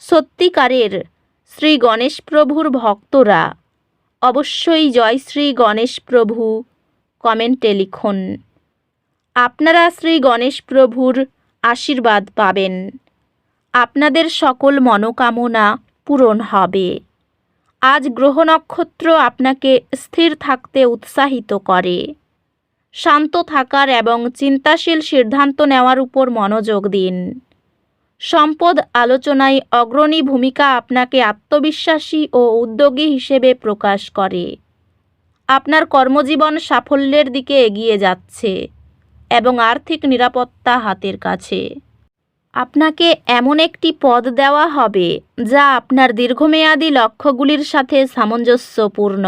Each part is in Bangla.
সত্যিকারের শ্রী গণেশ প্রভুর ভক্তরা। অবশ্যই জয় শ্রী গণেশ প্রভু, কমেন্টে লিখুন। আপনারা শ্রী গণেশ প্রভুর আশীর্বাদ পাবেন। আপনাদের সকল মনোকামনা পূরণ হবে। আজ গ্রহ নক্ষত্র আপনাকে স্থির থাকতে উৎসাহিত করে। শান্ত থাকার এবং চিন্তাশীল সিদ্ধান্ত নেওয়ার উপর মনোযোগ দিন। সম্পদ আলোচনায় অগ্রণী ভূমিকা আপনাকে আত্মবিশ্বাসী ও উদ্যোগী হিসেবে প্রকাশ করে। আপনার কর্মজীবন সাফল্যের দিকে এগিয়ে যাচ্ছে এবং আর্থিক নিরাপত্তা হাতের কাছে। আপনাকে এমন একটি পদ দেওয়া হবে যা আপনার দীর্ঘমেয়াদী লক্ষ্যগুলির সাথে সামঞ্জস্যপূর্ণ।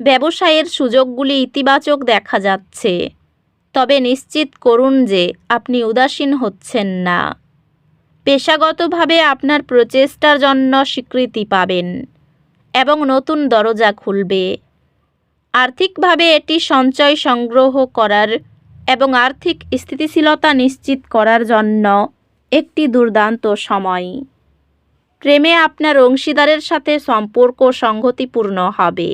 ব্যবসায়ের সুযোগগুলি ইতিবাচক দেখা যাচ্ছে, তবে নিশ্চিত করুন যে আপনি উদাসীন হচ্ছেন না। পেশাগতভাবে আপনার প্রচেষ্টার জন্য স্বীকৃতি পাবেন এবং নতুন দরজা খুলবে। আর্থিকভাবে এটি সঞ্চয় সংগ্রহ করার এবং আর্থিক স্থিতিশীলতা নিশ্চিত করার জন্য একটি দুর্দান্ত সময়। প্রেমে আপনার অংশীদারের সাথে সম্পর্ক সংগতিপূর্ণ হবে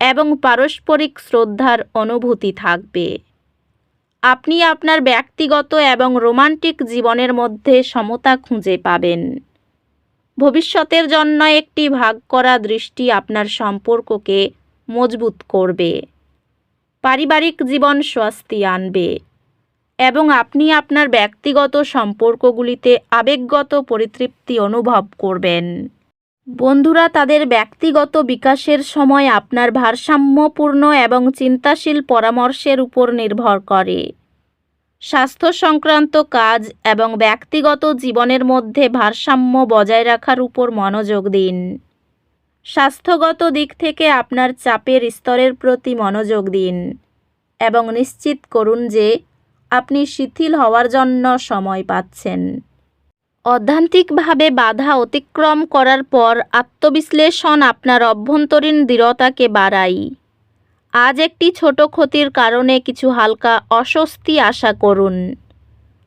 এবং পারস্পরিক শ্রদ্ধার অনুভূতি থাকবে। আপনি আপনার ব্যক্তিগত এবং রোমান্টিক জীবনের মধ্যে সমতা খুঁজে পাবেন। ভবিষ্যতের জন্য একটি ভাগ করা দৃষ্টি আপনার সম্পর্ককে মজবুত করবে। পারিবারিক জীবন স্বস্তি আনবে এবং আপনি আপনার ব্যক্তিগত সম্পর্কগুলিতে আবেগগত পরিতৃপ্তি অনুভব করবেন। বন্ধুরা, তাদের ব্যক্তিগত বিকাশের সময় আপনার ভারসাম্যপূর্ণ এবং চিন্তাশীল পরামর্শের উপর নির্ভর করে। স্বাস্থ্য সংক্রান্ত কাজ এবং ব্যক্তিগত জীবনের মধ্যে ভারসাম্য বজায় রাখার উপর মনোযোগ দিন। স্বাস্থ্যগত দিক থেকে আপনার চাপের স্তরের প্রতি মনোযোগ দিন এবং নিশ্চিত করুন যে আপনি শিথিল হওয়ার জন্য সময় পাচ্ছেন। অধ্যান্তিকভাবে বাধা অতিক্রম করার পর আত্মবিশ্লেষণ আপনার অভ্যন্তরীণ দৃঢ়তাকে বাড়াই। আজ একটি ছোট ক্ষতির কারণে কিছু হালকা অস্বস্তি আশা করুন।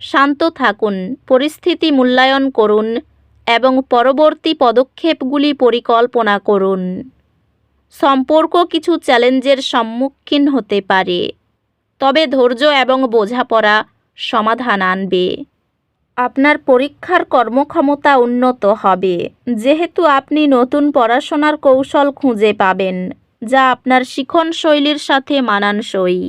শান্ত থাকুন, পরিস্থিতি মূল্যায়ন করুন এবং পরবর্তী পদক্ষেপগুলি পরিকল্পনা করুন। সম্পর্ক কিছু চ্যালেঞ্জের সম্মুখীন হতে পারে, তবে ধৈর্য এবং বোঝাপড়া সমাধান আনবে। আপনার পরীক্ষার কর্মক্ষমতা উন্নত হবে। যেহেতু আপনি নতুন পড়াশোনার কৌশল খুঁজে পাবেন, যা আপনার শিখন শৈলীর সাথে মানানসই।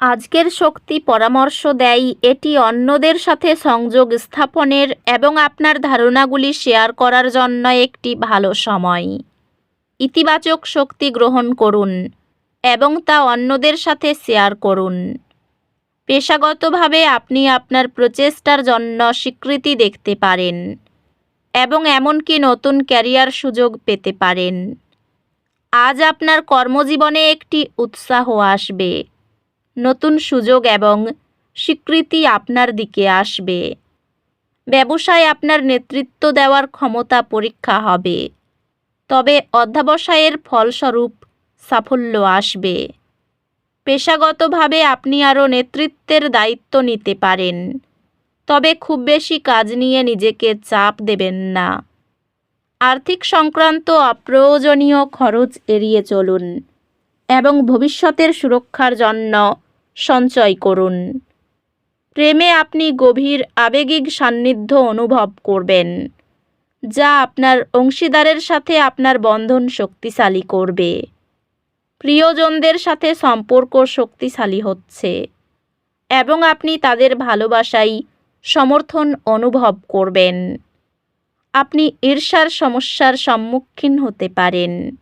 আজকের শক্তি পরামর্শ দেয়, এটি অন্যদের সাথে সংযোগ স্থাপনের এবং আপনার ধারণাগুলি শেয়ার করার জন্য একটি ভালো সময়। ইতিবাচক শক্তি গ্রহণ করুন এবং তা অন্যদের সাথে শেয়ার করুন। পেশাগতভাবে আপনি আপনার প্রচেষ্টার জন্য স্বীকৃতি দেখতে পারেন এবং এমনকি নতুন ক্যারিয়ার সুযোগ পেতে পারেন। আজ আপনার কর্মজীবনে একটি উৎসাহ আসবে, নতুন সুযোগ এবং স্বীকৃতি আপনার দিকে আসবে। ব্যবসায় আপনার নেতৃত্ব দেওয়ার ক্ষমতা পরীক্ষা হবে, তবে অধ্যাবসায়ের ফলস্বরূপ সাফল্য আসবে। পেশাগতভাবে আপনি আরও নেতৃত্বের দায়িত্ব নিতে পারেন। তবে খুব বেশি কাজ নিয়ে নিজেকে চাপ দেবেন না। আর্থিক সংক্রান্ত অপ্রয়োজনীয় খরচ এড়িয়ে চলুন এবং ভবিষ্যতের সুরক্ষার জন্য সঞ্চয় করুন। প্রেমে আপনি গভীর আবেগিক সান্নিধ্য অনুভব করবেন, যা আপনার অংশীদারের সাথে আপনার বন্ধন শক্তিশালী করবে। প্রিয়জনদের সাথে সম্পর্ক শক্তিশালী হচ্ছে এবং আপনি তাদের ভালোবাসাই সমর্থন অনুভব করবেন। আপনি ঈর্ষার সমস্যার সম্মুখীন হতে পারেন।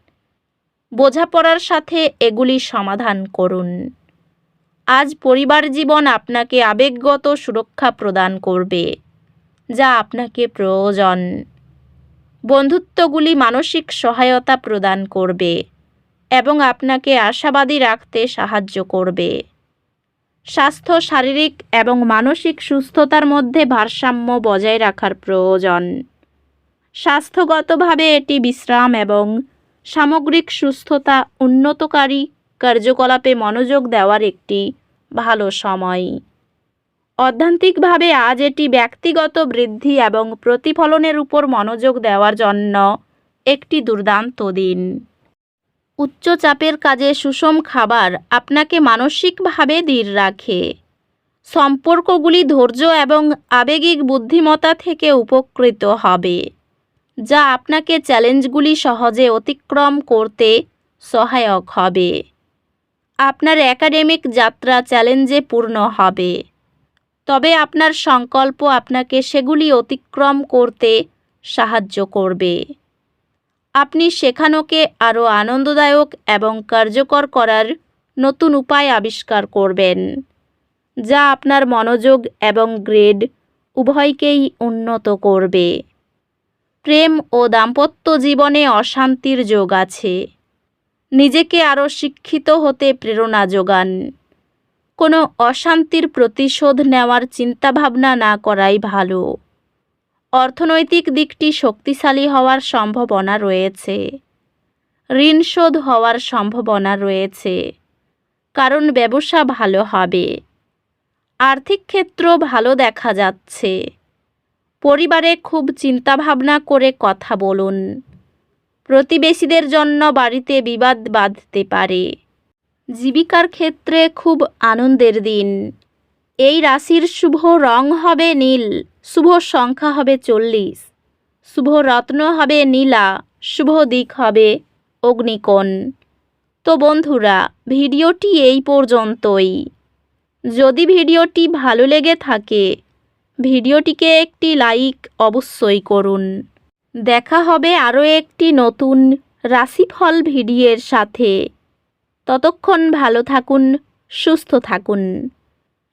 বোঝাপড়ার সাথে এগুলি সমাধান করুন। আজ পরিবার জীবন আপনাকে আবেগগত সুরক্ষা প্রদান করবে, যা আপনাকে প্রয়োজন। বন্ধুত্বগুলি মানসিক সহায়তা প্রদান করবে। এবং আপনাকে আশাবাদী রাখতে সাহায্য করবে। স্বাস্থ্য, শারীরিক এবং মানসিক সুস্থতার মধ্যে ভারসাম্য বজায় রাখার প্রয়োজন। স্বাস্থ্যগতভাবে এটি বিশ্রাম এবং সামগ্রিক সুস্থতা উন্নতকারী কার্যকলাপে মনোযোগ দেওয়ার একটি ভালো সময়। অধ্যান্তিকভাবে আজ এটি ব্যক্তিগত বৃদ্ধি এবং প্রতিফলনের উপর মনোযোগ দেওয়ার জন্য একটি দুর্দান্ত দিন। উচ্চ চাপের কাজে সুষম খাবার আপনাকে মানসিকভাবে ধীর রাখে। সম্পর্কগুলি ধৈর্য এবং আবেগিক বুদ্ধিমত্তা থেকে উপকৃত হবে, যা আপনাকে চ্যালেঞ্জগুলি সহজে অতিক্রম করতে সহায়ক হবে। আপনার একাডেমিক যাত্রা চ্যালেঞ্জে পূর্ণ হবে, তবে আপনার সংকল্প আপনাকে সেগুলি অতিক্রম করতে সাহায্য করবে। আপনি শেখানোকে আরও আনন্দদায়ক এবং কার্যকর করার নতুন উপায় আবিষ্কার করবেন, যা আপনার মনোযোগ এবং গ্রেড উভয়কেই উন্নত করবে। প্রেম ও দাম্পত্য জীবনে অশান্তির যোগ আছে। নিজেকে আরও শিক্ষিত হতে প্রেরণা যোগান। কোনো অশান্তির প্রতিশোধ নেওয়ার চিন্তাভাবনা না করাই ভালো। অর্থনৈতিক দিকটি শক্তিশালী হওয়ার সম্ভাবনা রয়েছে। ঋণ শোধ হওয়ার সম্ভাবনা রয়েছে। কারণ ব্যবসা ভালো হবে। আর্থিক ক্ষেত্র ভালো দেখা যাচ্ছে। পরিবারে খুব চিন্তাভাবনা করে কথা বলুন। প্রতিবেশীদের জন্য বাড়িতে বিবাদ বাঁধতে পারে। জীবিকার ক্ষেত্রে খুব আনন্দের দিন। এই রাশির শুভ রং হবে নীল, শুভ সংখ্যা হবে চল্লিশ, শুভ রত্ন হবে নীলা, শুভ দিক হবে অগ্নিকোণ। তো বন্ধুরা, ভিডিওটি এই পর্যন্তই। যদি ভিডিওটি ভালো লেগে থাকে, ভিডিওটিকে একটি লাইক অবশ্যই করুন। দেখা হবে আরও একটি নতুন রাশিফল ভিডিওর সাথে। ততক্ষণ ভালো থাকুন, সুস্থ থাকুন।